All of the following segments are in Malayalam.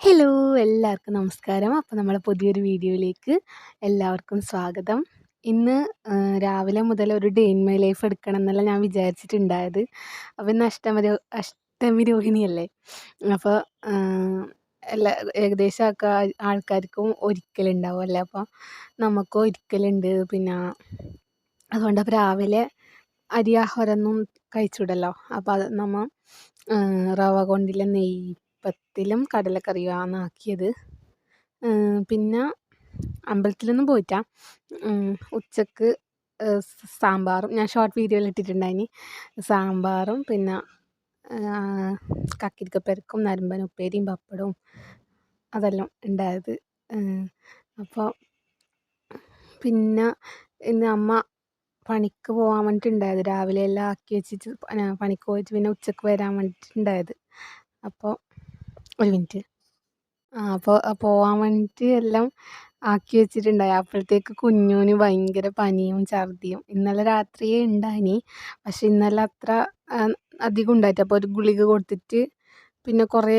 ഹലോ എല്ലാവർക്കും നമസ്കാരം. അപ്പോൾ നമ്മളെ പുതിയൊരു വീഡിയോയിലേക്ക് എല്ലാവർക്കും സ്വാഗതം. ഇന്ന് രാവിലെ മുതൽ ഒരു ഡേ ഇൻ മൈ ലൈഫ് എടുക്കണം എന്നല്ല ഞാൻ വിചാരിച്ചിട്ടുണ്ടായത്. അപ്പോൾ ഇന്ന് അഷ്ടമി അഷ്ടമി രോഹിണിയല്ലേ അപ്പോൾ എല്ലാ ഏകദേശം ഒക്കെ ആൾക്കാർക്കും ഒരിക്കലുണ്ടാവും അല്ലേ? അപ്പോൾ നമുക്കും ഒരിക്കലുണ്ട്. പിന്നെ അതുകൊണ്ട് അപ്പോൾ രാവിലെ അരിയാഹാരമൊന്നും കഴിച്ചുവിടല്ലോ അപ്പോൾ അത് നമ്മൾ റവ കൊണ്ടില്ല നെയ്യ് അപ്പത്തിലും കടലക്കറിയാണ് ആക്കിയത് പിന്നെ അമ്പലത്തിലൊന്നും പോയിട്ടാ. ഉച്ചയ്ക്ക് സാമ്പാറും ഞാൻ ഷോർട്ട് വീഡിയോയിൽ ഇട്ടിട്ടുണ്ടായിനി. സാമ്പാറും പിന്നെ കക്കിരിക്കപ്പരിക്കും നരമ്പൻ ഉപ്പേരിയും പപ്പടവും അതെല്ലാം ഉണ്ടായത്. അപ്പോൾ പിന്നെ ഇന്ന് അമ്മ പണിക്ക് പോകാൻ വേണ്ടിയിട്ടുണ്ടായത് രാവിലെ എല്ലാം ആക്കി വെച്ചിട്ട് പണിക്ക് പോയിട്ട് പിന്നെ ഉച്ചയ്ക്ക് വരാൻ വേണ്ടിയിട്ടുണ്ടായത് അപ്പോൾ ഒരു മിനിറ്റ്. ആ അപ്പോൾ പോവാൻ വേണ്ടിയിട്ട് എല്ലാം ആക്കി വെച്ചിട്ടുണ്ടായി. അപ്പോഴത്തേക്ക് കുഞ്ഞൂന് ഭയങ്കര പനിയും ഛർദിയും. ഇന്നലെ രാത്രിയേ ഉണ്ടായിനി. പക്ഷെ ഇന്നലെ അത്ര അധികം ഉണ്ടായിട്ട് അപ്പോൾ ഒരു ഗുളിക കൊടുത്തിട്ട് പിന്നെ കുറേ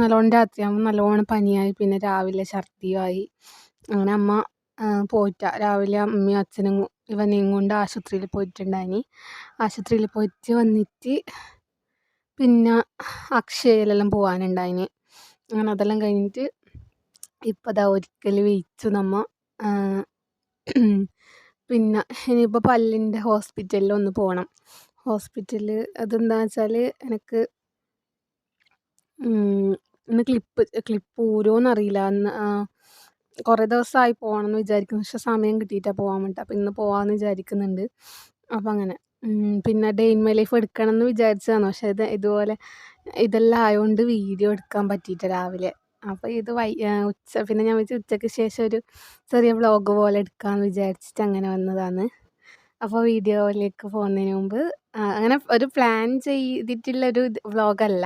നല്ലോണം രാത്രിയാകുമ്പോൾ നല്ലോണം പനിയായി. പിന്നെ രാവിലെ ഛർദിയുമായി അങ്ങനെ അമ്മ പോയിട്ട. രാവിലെ അമ്മയും അച്ഛനും ഇവനെയും കൊണ്ട് ആശുപത്രിയിൽ പോയിട്ടുണ്ടായിനി. ആശുപത്രിയിൽ പോയിട്ട് വന്നിട്ട് പിന്നെ അക്ഷയയിലെല്ലാം പോവാനുണ്ടായിന്. അങ്ങനെ അതെല്ലാം കഴിഞ്ഞിട്ട് ഇപ്പം ദാ ഒരിക്കൽ വെയിച്ചു നമ്മൾ പിന്നെ ഇനിയിപ്പോൾ പല്ലിന്റെ ഹോസ്പിറ്റലിൽ ഒന്ന് പോകണം ഹോസ്പിറ്റലിൽ അതെന്താ വെച്ചാൽ എനിക്ക് ഇന്ന് ക്ലിപ്പ് ക്ലിപ്പ് ഊരോന്നറിയില്ല അന്ന് കുറേ ദിവസമായി പോകണം എന്ന് വിചാരിക്കുന്നു. പക്ഷെ സമയം കിട്ടിയിട്ടാണ് പോകാൻ വേണ്ടിയിട്ട് അപ്പോൾ ഇന്ന് പോകാമെന്ന് വിചാരിക്കുന്നുണ്ട്. അപ്പോൾ അങ്ങനെ. പിന്നെ ഡേ ഇൻ മൈ ലൈഫ് എടുക്കണം എന്ന് വിചാരിച്ചതാണ്. പക്ഷേ ഇത് ഇതുപോലെ ഇതെല്ലാം ആയതുകൊണ്ട് വീഡിയോ എടുക്കാൻ പറ്റിയിട്ട് രാവിലെ. അപ്പോൾ ഇത് വൈ ഉച്ച പിന്നെ ഞാൻ വെച്ച് ഉച്ചയ്ക്ക് ശേഷം ഒരു ചെറിയ വ്ളോഗ് പോലെ എടുക്കാമെന്ന് വിചാരിച്ചിട്ട് അങ്ങനെ വന്നതാണ്. അപ്പോൾ വീഡിയോയിലേക്ക് പോകുന്നതിന് മുമ്പ് അങ്ങനെ ഒരു പ്ലാൻ ചെയ്തിട്ടുള്ളൊരു വ്ളോഗല്ല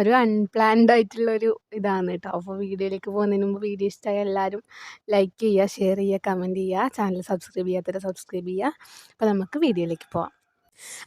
ഒരു അൺപ്ലാൻഡ് ആയിട്ടുള്ളൊരു ഇതാണ് കേട്ടോ അപ്പോൾ വീഡിയോയിലേക്ക് പോകുന്നതിന് മുമ്പ് വീഡിയോ ഇഷ്ടമായ എല്ലാവരും ലൈക്ക് ചെയ്യുക ഷെയർ ചെയ്യുക കമന്റ് ചെയ്യുക. ചാനൽ സബ്സ്ക്രൈബ് ചെയ്യാത്തവരെ സബ്സ്ക്രൈബ് ചെയ്യുക. അപ്പോൾ നമുക്ക് വീഡിയോയിലേക്ക് പോവാം.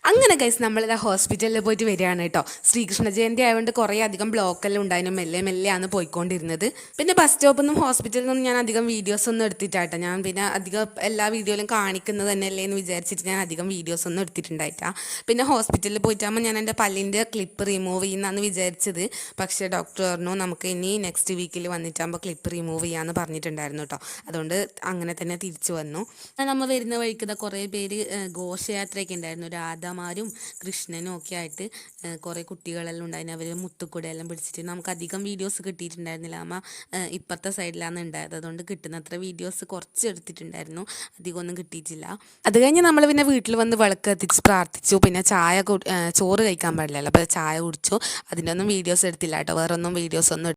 അങ്ങനെ ഗൈസ് നമ്മളിത് ഹോസ്പിറ്റലിൽ പോയിട്ട് വരികയാണ് കേട്ടോ. ശ്രീകൃഷ്ണ ജയന്തി ആയതുകൊണ്ട് കുറേ അധികം ബ്ലോക്കെല്ലാം ഉണ്ടായിരുന്നു മെല്ലെ മെല്ലെയാണ് പോയിക്കൊണ്ടിരുന്നത്. പിന്നെ ബസ് സ്റ്റോപ്പിൽ നിന്നും ഹോസ്പിറ്റലിൽ നിന്നും ഞാൻ അധികം വീഡിയോസ് ഒന്നും എടുത്തിട്ടാട്ടോ ഞാൻ പിന്നെ അധികം എല്ലാ വീഡിയോയിലും കാണിക്കുന്നത് തന്നെയല്ലേ എന്ന് വിചാരിച്ചിട്ട് ഞാൻ അധികം വീഡിയോസ് ഒന്നും എടുത്തിട്ടുണ്ടായിട്ടാ. പിന്നെ ഹോസ്പിറ്റലിൽ പോയിട്ടാകുമ്പോൾ ഞാൻ എന്റെ പല്ലിന്റെ ക്ലിപ്പ് റിമൂവ് ചെയ്യുന്നതാണ് വിചാരിച്ചത്. പക്ഷേ ഡോക്ടർ പറഞ്ഞു നമുക്ക് ഇനി നെക്സ്റ്റ് വീക്കിൽ വന്നിട്ടാകുമ്പോൾ ക്ലിപ്പ് റിമൂവ് ചെയ്യാമെന്ന് പറഞ്ഞിട്ടുണ്ടായിരുന്നു കേട്ടോ അതുകൊണ്ട് അങ്ങനെ തന്നെ തിരിച്ചു വന്നു. നമ്മൾ വരുന്ന വഴിക്കുന്ന കുറേ പേര് ഘോഷയാത്രയൊക്കെ ഉണ്ടായിരുന്നു. രാധമാരും കൃഷ്ണനും ഒക്കെ ആയിട്ട് കുറേ കുട്ടികളെല്ലാം ഉണ്ടായിരുന്നു. അവർ മുത്തുക്കൂടെയെല്ലാം പിടിച്ചിട്ട് നമുക്ക് അധികം വീഡിയോസ് കിട്ടിയിട്ടുണ്ടായിരുന്നില്ല. അമ്മ ഇപ്പുറത്തെ സൈഡിലാണ് ഉണ്ടായത്. അതുകൊണ്ട് കിട്ടുന്നത്ര വീഡിയോസ് കുറച്ച് എടുത്തിട്ടുണ്ടായിരുന്നു. അധികം ഒന്നും കിട്ടിയിട്ടില്ല. അത് കഴിഞ്ഞ് നമ്മൾ പിന്നെ വീട്ടിൽ വന്ന് വിളക്ക് കത്തിച്ച് പ്രാർത്ഥിച്ചു. പിന്നെ ചായ ചോറ് കഴിക്കാൻ പാടില്ലല്ലോ. അപ്പോൾ ചായ കുടിച്ചു. അതിന്റെ ഒന്നും വീഡിയോസ് എടുത്തില്ല കേട്ടോ. വേറൊന്നും വീഡിയോസ് ഒന്നും